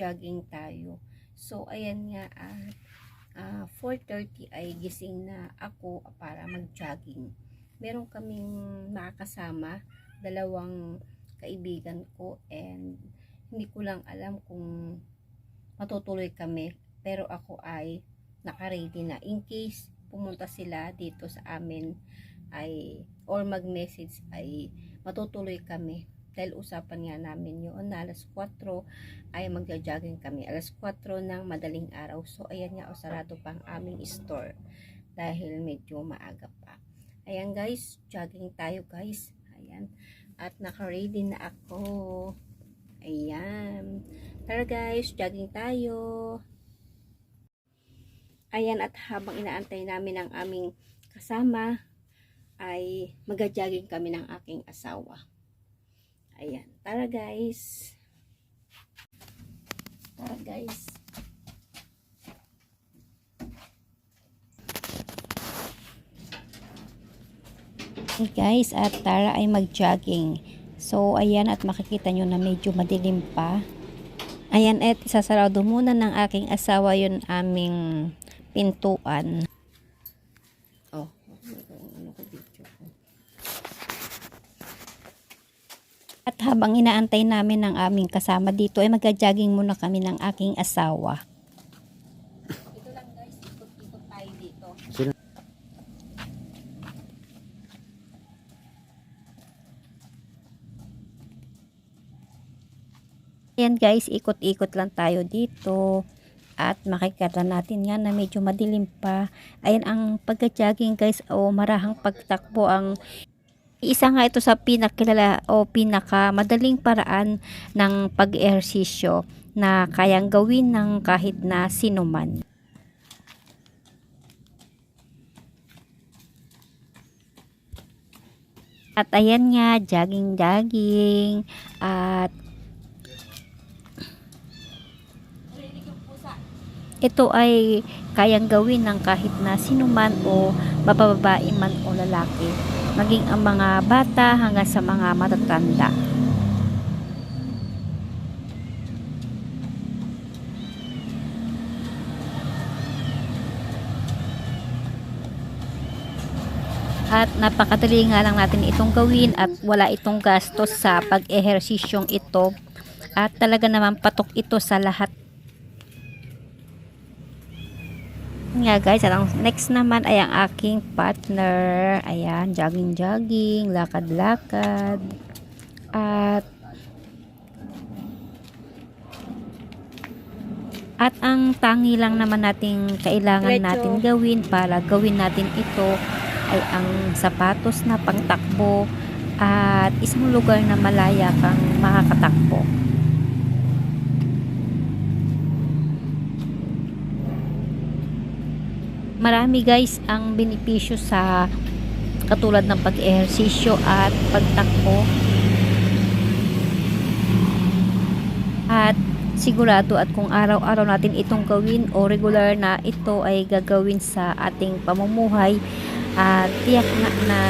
mag-jogging tayo. So, ayan nga at ah, 4.30 ay gising na ako para mag-jogging. Meron kaming nakakasama, dalawang kaibigan ko and hindi ko lang alam kung matutuloy kami. Pero ako ay nakaready na in case pumunta sila dito sa amin ay or mag-message ay matutuloy kami dahil usapan nga namin yun na alas 4 ay magja-jogging kami. Alas 4 ng madaling araw. So ayan nga o sarado pa ang aming store dahil medyo maaga pa. Ayan guys jogging tayo guys. Ayan. At naka-ready na ako. Ayan. Tara guys jogging tayo. Ayan at habang inaantay namin ang aming kasama ay magja-jogging kami ng aking asawa Ayan. Tara guys. Tara guys. Hey guys, at Tara ay mag-jogging. So, ayan at makikita nyo na medyo madilim pa. Ayan at isasarado muna ng aking asawa yun aming pintuan. Oh, ano ko video ko. At habang inaantay namin ng aming kasama dito ay magja-jogging muna kami ng aking asawa. Ito lang guys, ikot-ikot tayo dito. Ayan guys, ikot-ikot lang tayo dito. At makikita natin nga na medyo madilim pa. Ayan ang pagka-jogging guys o marahang pagtakbo ang isa nga ito sa pinakilala o pinaka madaling paraan ng pag-ehersisyo na kayang gawin ng kahit na sino man. At ayan nga, jogging-jogging at ito ay kayang gawin ng kahit na sino man o mapababae man o lalaki maging ang mga bata hanggang sa mga matatanda. At napakadali nga lang natin itong gawin at wala itong gastos sa pag-ehersisyong ito. At talaga naman patok ito sa lahat nga guys, at ang next naman ay ang aking partner. Ayan, jogging-jogging, lakad-lakad. At At ang tangi lang naman nating kailangan Diretso. natin gawin para gawin natin ito ay ang sapatos na pangtakbo at isang lugar na malaya kang makakatakbo. Marami guys ang benepisyo sa katulad ng pag-ehersisyo at pagtakbo at sigurado at kung araw-araw natin itong gawin o regular na ito ay gagawin sa ating pamumuhay at tiyak na, na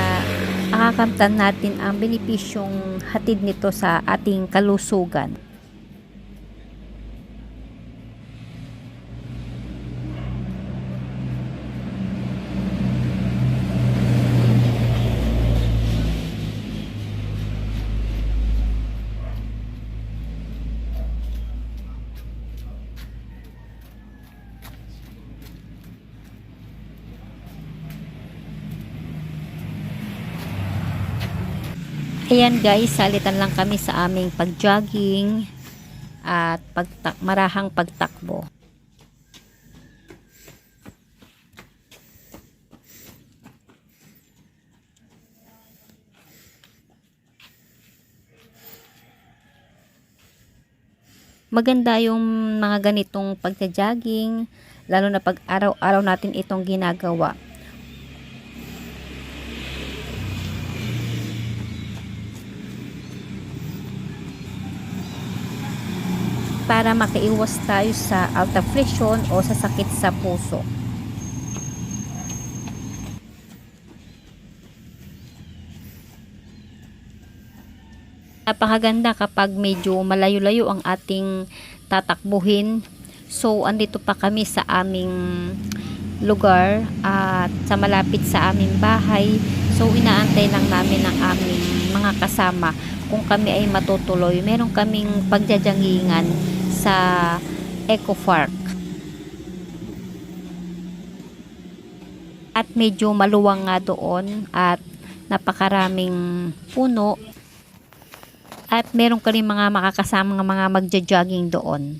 makakamtan natin ang benepisyong hatid nito sa ating kalusugan. Ayan guys, salitan lang kami sa aming pag-jogging at pagtak marahang pagtakbo. Maganda yung mga ganitong pagja-jogging, lalo na pag araw-araw natin itong ginagawa. Para makaiwas tayo sa alta o sa sakit sa puso. Napakaganda kapag medyo malayo-layo ang ating tatakbuhin. So, andito pa kami sa aming lugar at sa malapit sa aming bahay. So, inaantay lang namin ang aming mga kasama kung kami ay matutuloy. Meron kaming pagjajangingan sa Eco Park. At medyo maluwang nga doon at napakaraming puno at meron ka rin mga makakasama ng mga magja-jogging doon.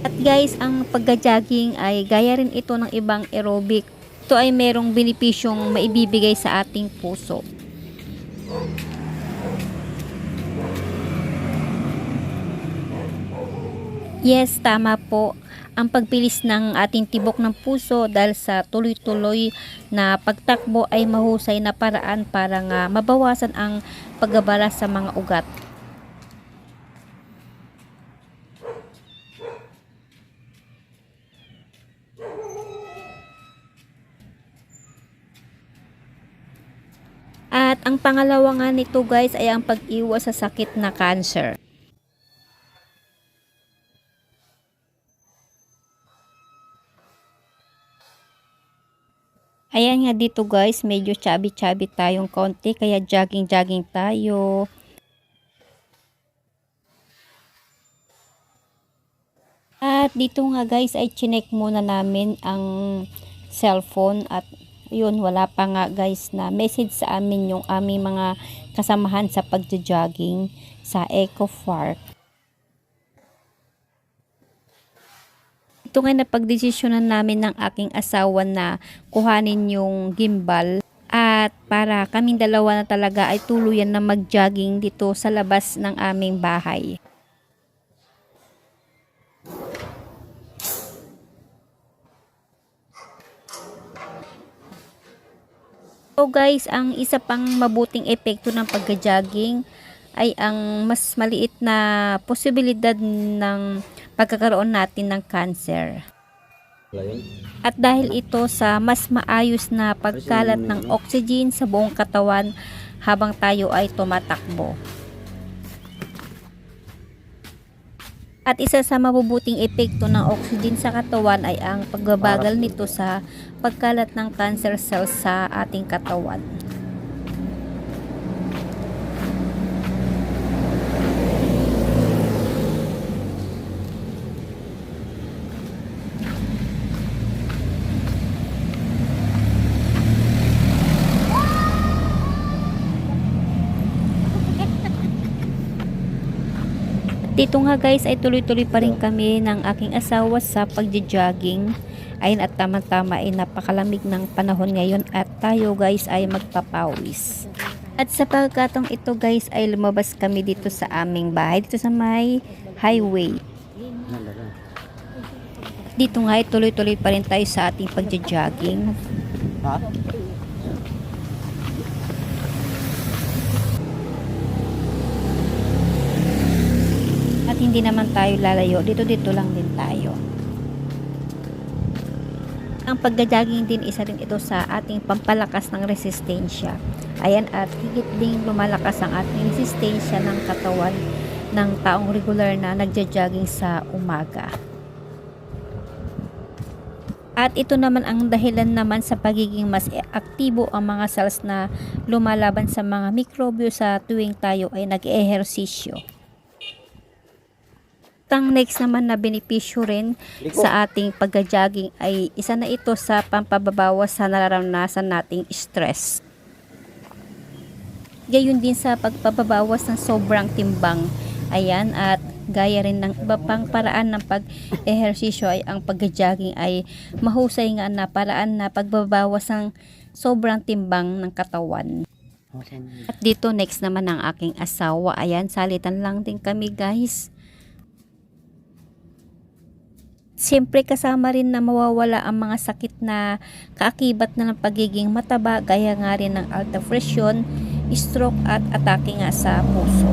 At guys, ang pagja-jogging ay gaya rin ito ng ibang aerobic. Ito ay merong benepisyong maibibigay sa ating puso. Yes, tama po. Ang pagbilis ng ating tibok ng puso dahil sa tuloy-tuloy na pagtakbo ay mahusay na paraan para nga mabawasan ang paggabala sa mga ugat. At ang pangalawa nga nito guys ay ang pag-iwas sa sakit na cancer. Ayan nga dito guys, medyo chubby-chubby tayong konti, kaya jogging-jogging tayo. At dito nga guys ay chinek muna namin ang cellphone at yun wala pa nga guys na message sa amin yung aming mga kasamahan sa pagja-jogging sa Eco Park. Ito nga napagdesisyonan namin ng aking asawa na kuhanin yung gimbal at para kaming dalawa na talaga ay tuluyan na mag-jogging dito sa labas ng aming bahay. So guys, ang isa pang mabuting epekto ng pagka-jogging ay ang mas maliit na posibilidad ng pagkakaroon natin ng cancer. At dahil ito sa mas maayos na pagkalat ng oxygen sa buong katawan habang tayo ay tumatakbo. At isa sa mabubuting epekto ng oxygen sa katawan ay ang pagbabagal nito sa pagkalat ng cancer cells sa ating katawan. Dito nga guys ay tuloy-tuloy pa rin kami ng aking asawa sa pagja-jogging. Ayun at tama-tama ay napakalamig ng panahon ngayon at tayo guys ay magpapawis. At sa pagkatong ito guys ay lumabas kami dito sa aming bahay dito sa may highway. Dito nga ay tuloy-tuloy pa rin tayo sa ating pagja-jogging. Ha? Hindi naman tayo lalayo, dito-dito lang din tayo. Ang pagja-jogging din isa rin ito sa ating pampalakas ng resistensya. Ayan at higit ding lumalakas ang ating resistensya ng katawan ng taong regular na nagja-jogging sa umaga. At ito naman ang dahilan naman sa pagiging mas aktibo ang mga cells na lumalaban sa mga mikrobyo sa tuwing tayo ay nag-ehersisyo. Ang next naman na benepisyo rin sa ating pagja-jogging ay isa na ito sa pampababawas sa nararanasan nating stress. Gayon din sa pagpapabawas ng sobrang timbang. Ayan, at gaya rin ng iba pang paraan ng pag-ehersisyo ay ang pagja-jogging ay mahusay nga na paraan na pagbabawas ng sobrang timbang ng katawan. At dito next naman ang aking asawa. Ayan, salitan lang din kami guys. Siyempre kasama rin na mawawala ang mga sakit na kaakibat na ng pagiging mataba gaya nga rin ng alta presyon, stroke at atake nga sa puso.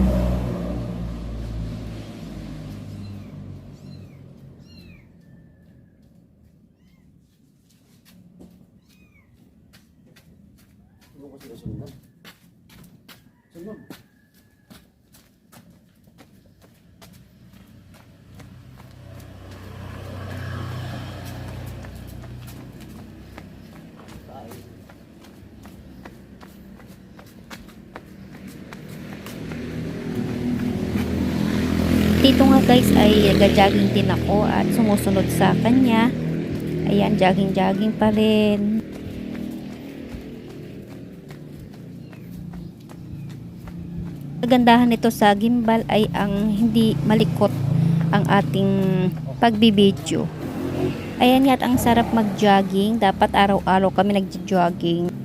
Dito nga guys ay nag-jogging din ako at sumusunod sa kanya. Ayan, jogging-jogging pa rin. Kagandahan nito sa gimbal ay ang hindi malikot ang ating pagbibideo. Ayan nga ang sarap mag-jogging. Dapat araw-araw kami nag-jogging.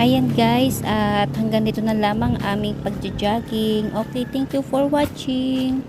Ayan guys, at hanggang dito na lamang aming pag-jogging. Okay, thank you for watching.